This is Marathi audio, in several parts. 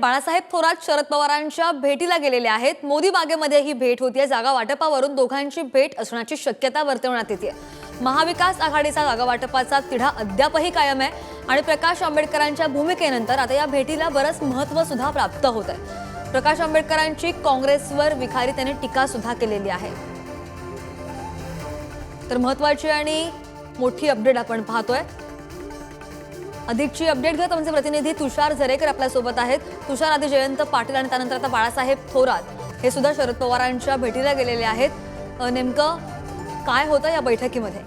बाळासाहेब थोरात शरद पवारांच्या भेटीला गेलेले आहेत. मोदी बागेमध्ये ही भेट होतीये. जागा वाटपावरून दोघांची भेट असण्याची शक्यता वर्तवण्यात येते महाविकास आघाडीचा जागा वाटपाचा तिढा अद्यापही कायम आहे. आणि प्रकाश आंबेडकरांच्या भूमिकेनंतर आता या भेटीला बरंच महत्त्व सुद्धा प्राप्त होत आहे प्रकाश आंबेडकरांची काँग्रेसवर विखारी त्यांनी टीका सुद्धा केलेली आहे. तर महत्वाची आणि मोठी अपडेट आपण पाहतोय. अधिकची अपडेट घेत आमचे प्रतिनिधी तुषार झरेकर आपल्यासोबत आहेत. तुषार आधी जयंत पाटील आणि त्यानंतर आता बाळासाहेब थोरात हे सुद्धा शरद पवारांच्या भेटीला गेलेले आहेत. नेमकं काय होतं या बैठकीमध्ये?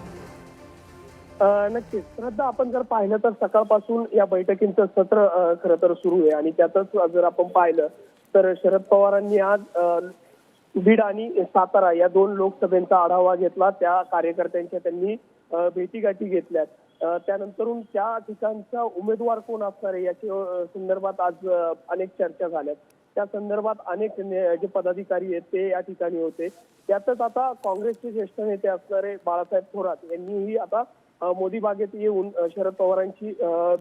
नक्कीच. श्रद्धा आपण जर पाहिलं तर सकाळपासून या बैठकींचं सत्र खर खरं तर सुरू आहे आणि त्यातच जर आपण पाहिलं तर शरद पवारांनी आज बीड आणि सातारा या दोन लोकसभेचा आढावा घेतला. त्या कार्यकर्त्यांच्या त्यांनी भेटीगाठी घेतल्यात. त्यानंतरून त्या ठिकाणचा उमेदवार कोण असणार आहे याच्या संदर्भात आज अनेक चर्चा झाल्यात. त्या संदर्भात अनेक जे पदाधिकारी आहेत ते या ठिकाणी होते. त्यातच आता काँग्रेसचे ज्येष्ठ नेते असणारे बाळासाहेब थोरात. यांनीही आता मोदी बागेत येऊन शरद पवारांची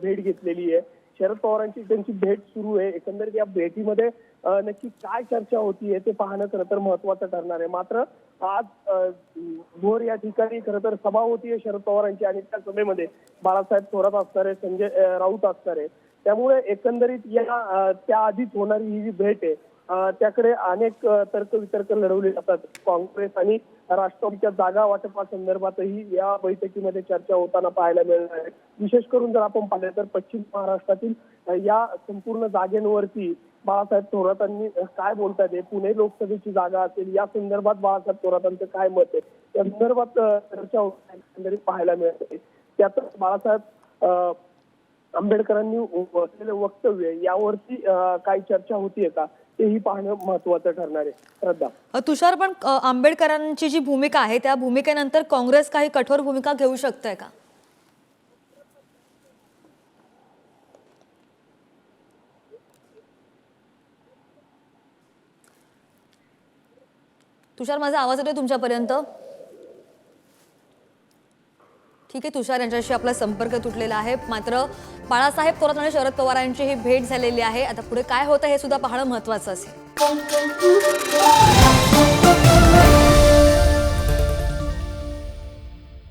भेट घेतलेली आहे. शरद पवारांची त्यांची भेट सुरू आहे. एकंदरीत या भेटीमध्ये नक्की काय चर्चा होतीये ते पाहणं खरं तर महत्वाचं ठरणार आहे. मात्र आज भोर या ठिकाणी खरं तर सभा होती आहे शरद पवारांची आणि त्या सभेमध्ये बाळासाहेब थोरात असणार आहे संजय राऊत असणार आहे. त्यामुळे एकंदरीत या त्या आधीच होणारी ही जी भेट आहे त्याकडे अनेक तर्क तर्कवितर्क लढवले जातात. काँग्रेस आणि राष्ट्रवादीच्या जागा वाटपासंदर्भातही या बैठकीमध्ये चर्चा होताना पाहायला मिळणार आहे. विशेष करून जर आपण पाहिलं तर पश्चिम महाराष्ट्रातील या संपूर्ण जागेंवरती बाळासाहेब थोरातांनी काय बोलतात हे पुणे लोकसभेची जागा असेल या संदर्भात बाळासाहेब थोरातांचं काय मत आहे? या संदर्भात चर्चा होताना एकंदरीत पाहायला मिळते त्यातच बाळासाहेब आंबेडकरांनी असलेले वक्तव्य यावरती काही चर्चा होतीये का? तेही पाहणं महत्वाचं ठरणार आहे. श्रद्धा. तुषार पण आंबेडकरांची जी भूमिका आहे त्या भूमिकेनंतर काँग्रेस काही कठोर भूमिका घेऊ शकते का? तुषार माझा आवाज येतोय तुमच्यापर्यंत? ठीक आहे तुषार यांच्याशी आपला संपर्क तुटलेला आहे. मात्र बाळासाहेब थोरात आणि शरद पवारांची ही भेट झालेली आहे. आता पुढे काय होतं हे सुद्धा पाहणं महत्वाचं असेल.